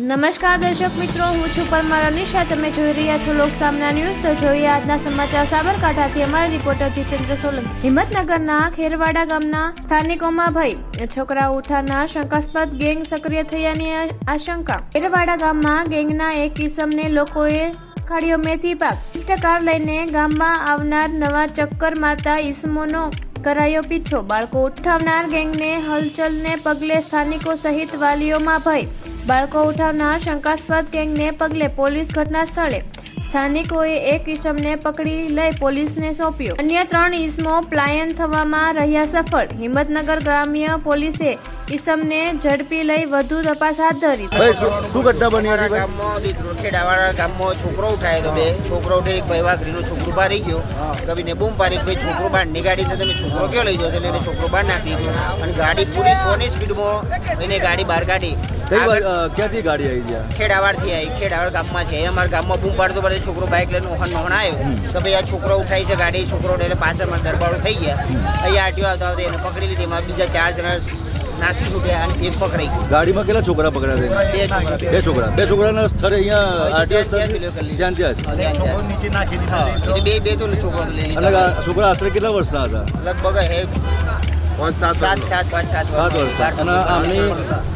નમસ્કાર દર્શક મિત્રો, હું છું પરમાર અનિશા. તમે જોઈ રહ્યા છો લોક સામના ન્યૂઝ. તો જોઈએ આજના સમાચાર સાબરકાંઠાથી. અમારા રિપોર્ટર જીતેન્દ્ર સોલંકી. હિંમતનગરના ખેરવાડા ગામના સ્થાનિકોમાં ભય. છોકરા ઉઠાના શંકાસ્પદ ગેંગ સક્રિય થયાની આશંકા. ખેરવાડા ગામમાં ગેંગના એક કિસમને લોકોએ ખાડીઓ મેથી પાક. કાર લઈને ગામમાં આવનાર નવા ચક્કર મારતા ઈસમોનો કરાયો પીછો. બાળકો ઉઠાવનાર ગેંગને હલચલને પગલે સ્થાનિકો સહિત વાલીઓમાં ભય. બાળકો ઉઠાવનાર શંકાસ્પદ ગેંગને પગલે પોલીસ ઘટના સ્થળે સ્થાનિકોએ એક ઈસમને પકડી લઈ પોલીસને સોંપ્યો. અન્ય ત્રણ ઈસમો પ્લાયન થવામાં રહ્યા સફળ. હિંમતનગર ગ્રામ્ય પોલીસે ઈસમને ઝડપી લઈ વધુ તપાસ હાથ ધરી. શું ઘટના બની હતી ગામમાં ખેડાવાળા ગામમાં છોકરો ઉઠાયો તો બે છોકરો ઉઠે એક ભાઈ વાઘરીનું છોકરો બહાર રહી ગયો. કવિને બૂમ પાડી કે ભાઈ છોકરો બહારની ગાડી છે તમે છોકરો કયો લઈ જાઓ એટલે એને છોકરો બહાર નાખી દીધો. અને ગાડી પૂરી સોની સ્પીડમાં એને ગાડી બહાર કાઢી. ક્યાંથી ગાડી આવી ગયા ખેડાવાડથી આવી ખેડાવાડ ગામમાં છે. અમારા ગામમાં બૂમ પાડતો પડે છોકરો બાઇક લઈને ઓહન નોહણ આવ્યો. તો ભાઈ આ છોકરો ઉઠાઈ છે ગાડી છોકરો એટલે પાછળમાં દરબારો થઈ ગયા. અહીંયા આટીઓ આવતા આવતા એને પકડી લીધી. એમાં બીજા ચાર જણા નાસી છૂટ્યા અને એક પકડાઈ ગયો ગાડીમાં કેટલા છોકરા પકડ્યા બે છોકરા. બે છોકરા. બે છોકરાના સ્થળે અહીંયા આરટીઓ ત્યાં- ત્યાં ત્યાં. હા, એટલે બે બે તો છોકરા લઈ લીધા. છોકરા આશરે કેટલા વર્ષના હતા? લગભગ હે સાત સાત સાત પાંચ સાત સાત વર્ષ અને આમની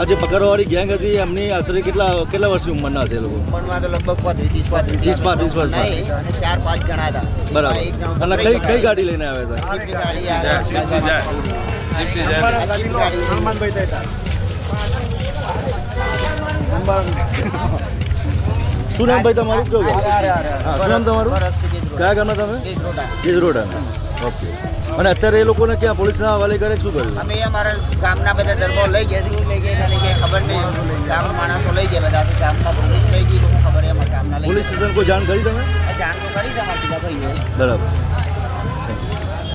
આ જે પકડવાવાળી ગેંગ હતી એમની આશરે કેટલા કેટલા વર્ષની ઉંમરના છે એ લોકો? ઉંમરમાં તો લગભગ પાંત્રીસ ત્રીસ પાંત્રીસ પાંત્રીસ વર્ષના. ચાર પાંચ જણા હતા. બરાબર. અને કઈ કઈ ગાડી લઈને આવ્યા હતા? ગાડી શું નામ ભાઈ તમારું કયું શું નામ તમારું કયા ગામના તમે રોડા. ગીજરોડાના ઓકે અને અત્યારે એ લોકોને ક્યાં પોલીસના હવાલે કરે શું કર્યું અમે અમારા ગામના બધા દરબાર લઈ ગયા લઈ ગયા લઈ ગયા ખબર નહીં ગામના માણસો લઈ ગયા બધા ગામના પોલીસ લઈ ગઈ ખબર એમાં ગામના પોલીસ સ્ટેશન કોઈ જાણ કરી તમે જાણ તો કરી છે અમારા બીજા ભાઈઓ બરાબર